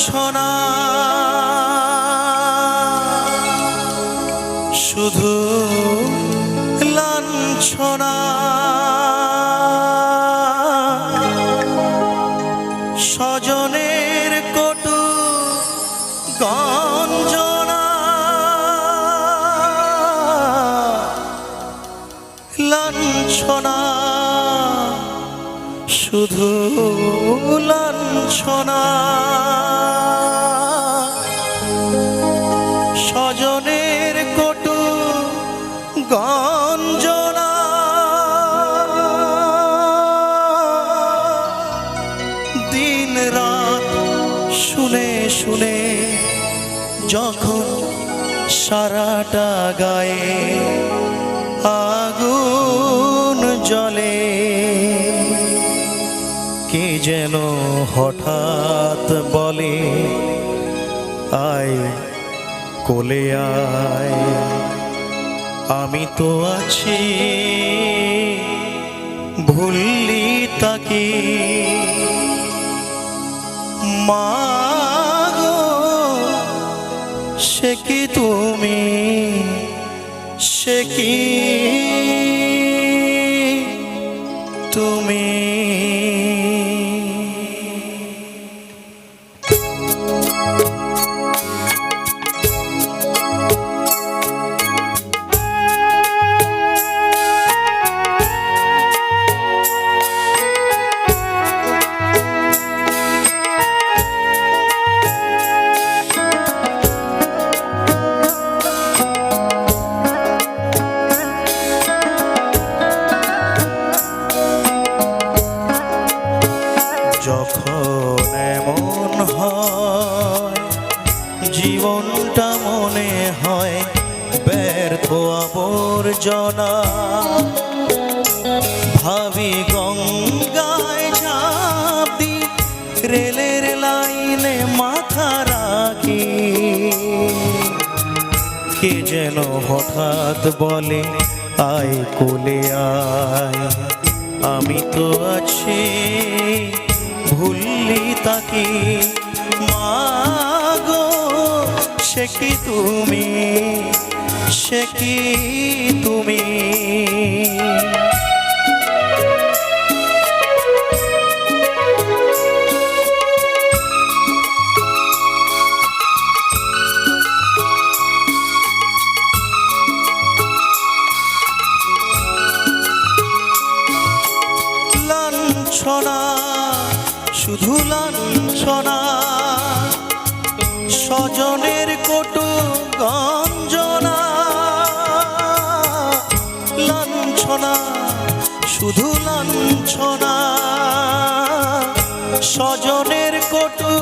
লাঞ্ছনা শুধু লাঞ্ছনা। শুধু লাঞ্ছনা স্বজনের কটু গঞ্জনা। দিন রাত শুনে শুনে যখন সারাটা গায়ে আগুন জ্বলে কে যেন হঠাৎ বলে, আয় কোলে আয়, আমি তো আছি। ভুললি তাকে। মা সে কি তুমি? সে কি? তুমি আবর্জনা ভাবি গঙ্গায় দি রেলের লাইনে মাথা রাখি। কে যেন হঠাৎ বলে, আয় কোলে আয়, আমি তো আছি, ভুললি তাকে। মাগো সে কি তুমি? সে কি তুমি? লাঞ্ছনা শুধু লাঞ্ছনা স্বজনের কটু গঞ্জনা লাঞ্ছনা শুধু লাঞ্ছনা। স্বজনের কটু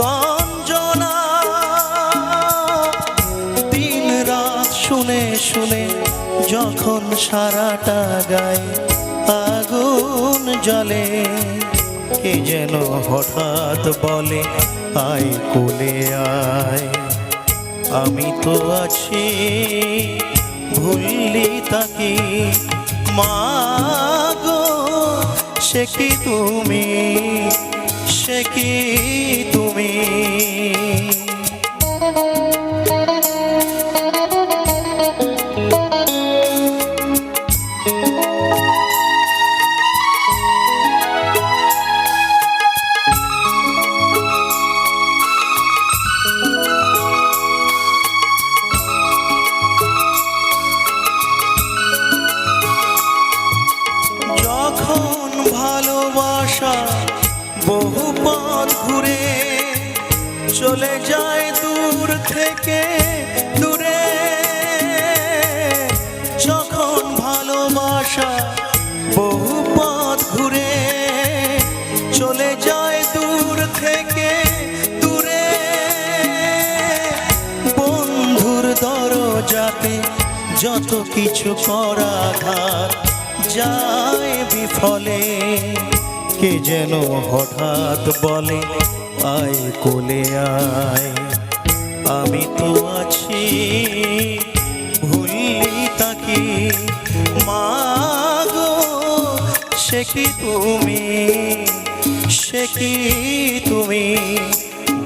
গঞ্জনা। দিন রাত শুনে শুনে যখন সারাটা গায়ে আগুন জ্বলে, কে যেন হঠাৎ বলে, আয় কোলে আয়, আমি তো আছি, ভুললি তাকে মাগো সে কি তুমি? সে কি তুমি? চলে যায় দূর থেকে দূরে। যখন ভালোবাসা বহু পথ ঘুরে চলে যায় দূর থেকে দূরে। বন্ধুর দরজাতে যত কিছু করা যায় বিফলে। কে যেন হঠাৎ বলে আয়, কোলে আয়। আমি তো আছি ভুললি তাকে মাগো সে কি তুমি? সে কি তুমি?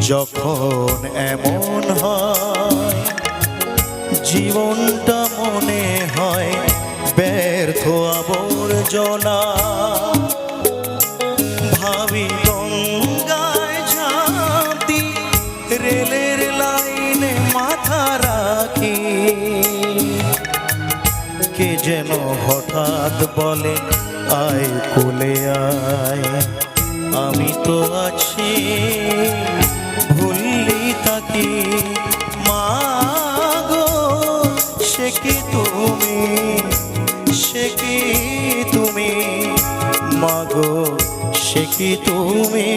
যখন এমন হয়, জীবনটা মনে হয় ব্যর্থ আবর্জনা। হঠাৎ বলে, আয় কোলে আয়, আমি তো আছি, ভুললি তাকি। মাগো সে কি তুমি? সে কি তুমি? মাগো সে কি তুমি?